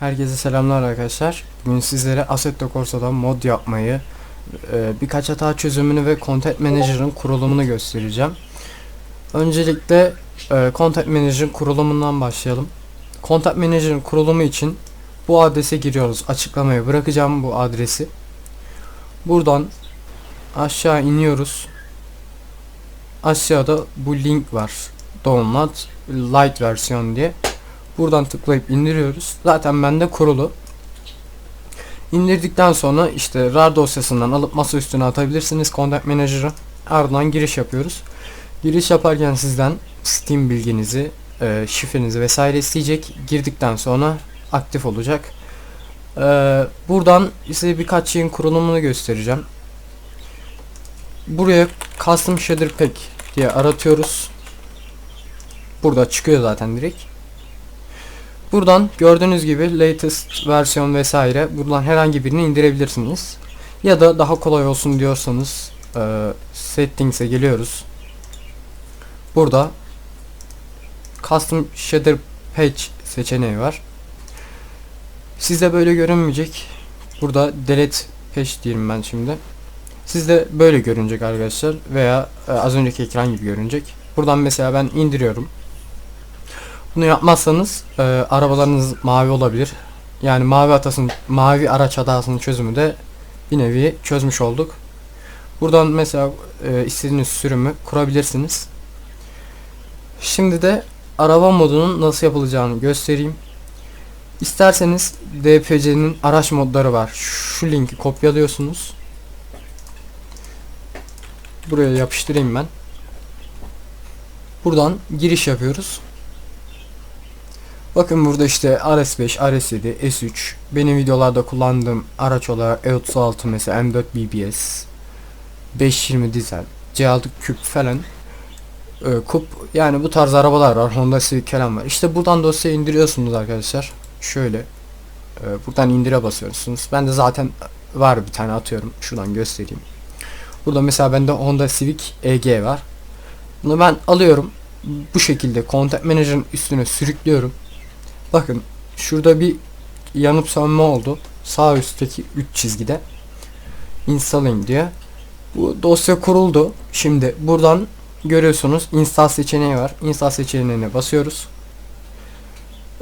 Herkese selamlar arkadaşlar. Bugün sizlere Assetto Corsa'dan mod yapmayı, e, birkaç hata çözümünü ve Content Manager'ın kurulumunu göstereceğim. Öncelikle e, Content Manager'ın kurulumundan başlayalım. Content Manager'ın kurulumu için bu adrese giriyoruz. Açıklamaya bırakacağım bu adresi. Buradan aşağı iniyoruz. Aşağıda bu link var. Download Lite versiyon diye. Buradan tıklayıp indiriyoruz. Zaten bende kurulu. İndirdikten sonra işte RAR dosyasından alıp masa üstüne atabilirsiniz Content Manager'ı. Ardından giriş yapıyoruz. Giriş yaparken sizden Steam bilginizi, e, şifrenizi vesaire isteyecek. Girdikten sonra aktif olacak. E, buradan size birkaç şeyin kurulumunu göstereceğim. Buraya Custom Shader Pack diye aratıyoruz. Burada çıkıyor zaten direkt. Buradan gördüğünüz gibi latest versiyon vesaire buradan herhangi birini indirebilirsiniz. Ya da daha kolay olsun diyorsanız e, settings'e geliyoruz. Burada custom shader patch seçeneği var. Sizde böyle görünmeyecek. Burada delete patch diyelim ben şimdi. Sizde böyle görünecek arkadaşlar veya e, az önceki ekran gibi görünecek. Buradan mesela ben indiriyorum. Bunu yapmazsanız e, arabalarınız mavi olabilir. Yani mavi hatasının mavi araç hatasının çözümü de bir nevi çözmüş olduk. Buradan mesela e, istediğiniz sürümü kurabilirsiniz. Şimdi de araba modunun nasıl yapılacağını göstereyim. İsterseniz DPC'nin araç modları var. Şu linki kopyalıyorsunuz. Buraya yapıştırayım ben. Buradan giriş yapıyoruz. Bakın burada işte RS5, RS7, S3 benim videolarda kullandığım araç olarak E36 mesela M4 BBS 520 dizel C6 küp falan e, kup. Yani bu tarz arabalar var. Honda Civic falan var. İşte buradan dosyayı indiriyorsunuz arkadaşlar. Şöyle e, buradan indire basıyorsunuz. Ben de zaten var bir tane atıyorum. Şuradan göstereyim. Burada mesela bende Honda Civic EG var. Bunu ben alıyorum. Bu şekilde Content Manager'ın üstüne sürüklüyorum Bakın şurada bir yanıp sönme oldu. Sağ üstteki 3 çizgide. Installing diye. Bu dosya kuruldu. Şimdi buradan görüyorsunuz install seçeneği var. Install seçeneğine basıyoruz.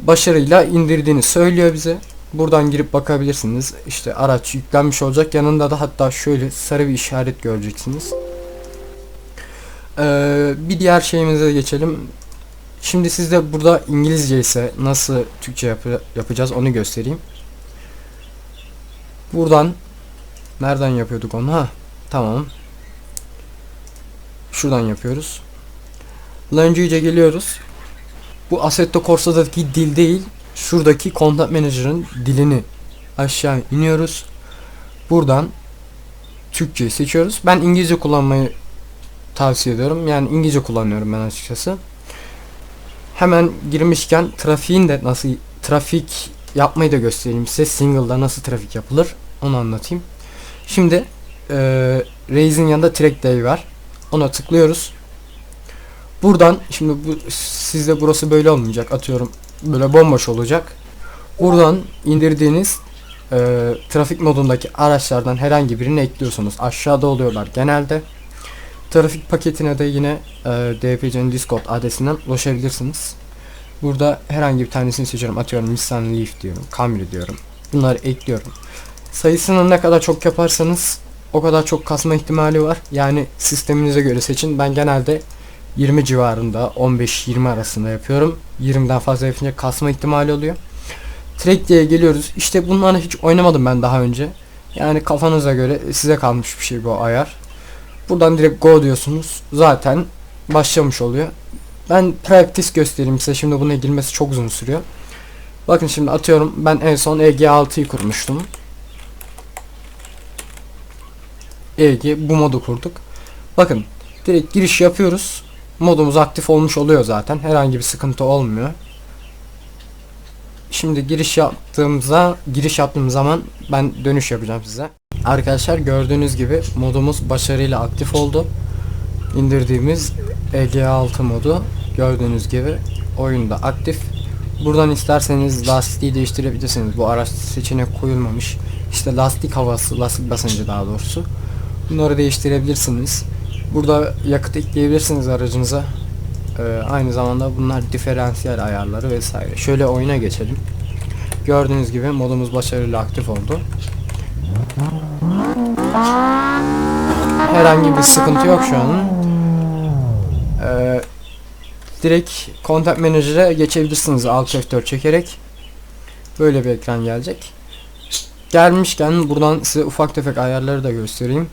Başarıyla indirdiğini söylüyor bize. Buradan girip bakabilirsiniz. İşte araç yüklenmiş olacak. Yanında da hatta şöyle sarı bir işaret göreceksiniz. Ee, bir diğer şeyimize geçelim. Şimdi sizde burada İngilizce ise nasıl Türkçe yapı yapacağız onu göstereyim. Buradan nereden yapıyorduk onu? Ha, tamam. Şuradan yapıyoruz. Language'e geliyoruz. Bu Assetto Corsa'daki dil değil, şuradaki Content Manager'ın dilini aşağı iniyoruz. Buradan Türkçe seçiyoruz. Ben İngilizce kullanmayı tavsiye ediyorum. Yani İngilizce kullanıyorum ben açıkçası hemen girmişken trafiğin de nasıl trafik yapmayı da göstereyim size. Single'da nasıl trafik yapılır onu anlatayım. Şimdi e, Raze'in yanında track day var. Ona tıklıyoruz. Buradan şimdi bu sizde burası böyle olmayacak. Atıyorum böyle bomboş olacak. Buradan indirdiğiniz e, trafik modundaki araçlardan herhangi birini ekliyorsunuz. Aşağıda oluyorlar genelde. Trafik paketine de yine e, DPC'nin Discord adresinden ulaşabilirsiniz. Burada herhangi bir tanesini seçiyorum. Atıyorum Nissan Leaf diyorum. Camry diyorum. Bunları ekliyorum. Sayısını ne kadar çok yaparsanız o kadar çok kasma ihtimali var. Yani sisteminize göre seçin. Ben genelde 20 civarında 15-20 arasında yapıyorum. 20'den fazla yapınca kasma ihtimali oluyor. Track diye geliyoruz. İşte bunları hiç oynamadım ben daha önce. Yani kafanıza göre size kalmış bir şey bu ayar. Buradan direkt go diyorsunuz. Zaten başlamış oluyor. Ben practice göstereyim size. Şimdi buna girmesi çok uzun sürüyor. Bakın şimdi atıyorum ben en son EG6'yı kurmuştum. EG bu modu kurduk. Bakın direkt giriş yapıyoruz. Modumuz aktif olmuş oluyor zaten. Herhangi bir sıkıntı olmuyor. Şimdi giriş yaptığımızda giriş yaptığım zaman ben dönüş yapacağım size. Arkadaşlar gördüğünüz gibi modumuz başarıyla aktif oldu. İndirdiğimiz EG6 modu gördüğünüz gibi oyunda aktif. Buradan isterseniz lastiği değiştirebilirsiniz. Bu araç seçenek koyulmamış. İşte lastik havası, lastik basıncı daha doğrusu. Bunları değiştirebilirsiniz. Burada yakıt ekleyebilirsiniz aracınıza. Ee, aynı zamanda bunlar diferansiyel ayarları vesaire. Şöyle oyuna geçelim. Gördüğünüz gibi modumuz başarıyla aktif oldu. Herhangi bir sıkıntı yok şu an. Ee, direkt Content Manager'a geçebilirsiniz Alt F4 çekerek. Böyle bir ekran gelecek. Gelmişken buradan size ufak tefek ayarları da göstereyim.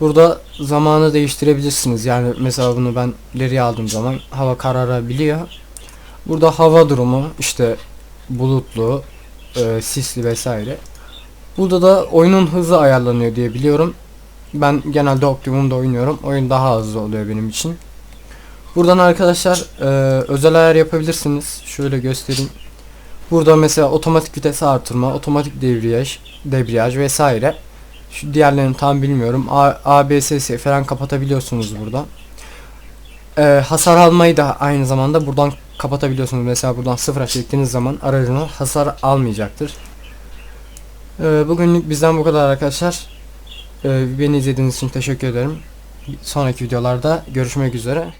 Burada zamanı değiştirebilirsiniz. Yani mesela bunu ben ileriye aldığım zaman hava kararabiliyor. Burada hava durumu işte bulutlu, e, sisli vesaire. Burada da oyunun hızı ayarlanıyor diye biliyorum. Ben genelde optimumda oynuyorum. Oyun daha hızlı oluyor benim için. Buradan arkadaşlar e, özel ayar yapabilirsiniz. Şöyle göstereyim. Burada mesela otomatik vites artırma, otomatik debriyaj, debriyaj vesaire. Şu diğerlerini tam bilmiyorum. A, ABS falan kapatabiliyorsunuz burada. E, hasar almayı da aynı zamanda buradan kapatabiliyorsunuz. Mesela buradan sıfıra çektiğiniz zaman aracınız hasar almayacaktır. E, bugünlük bizden bu kadar arkadaşlar. E, beni izlediğiniz için teşekkür ederim. Sonraki videolarda görüşmek üzere.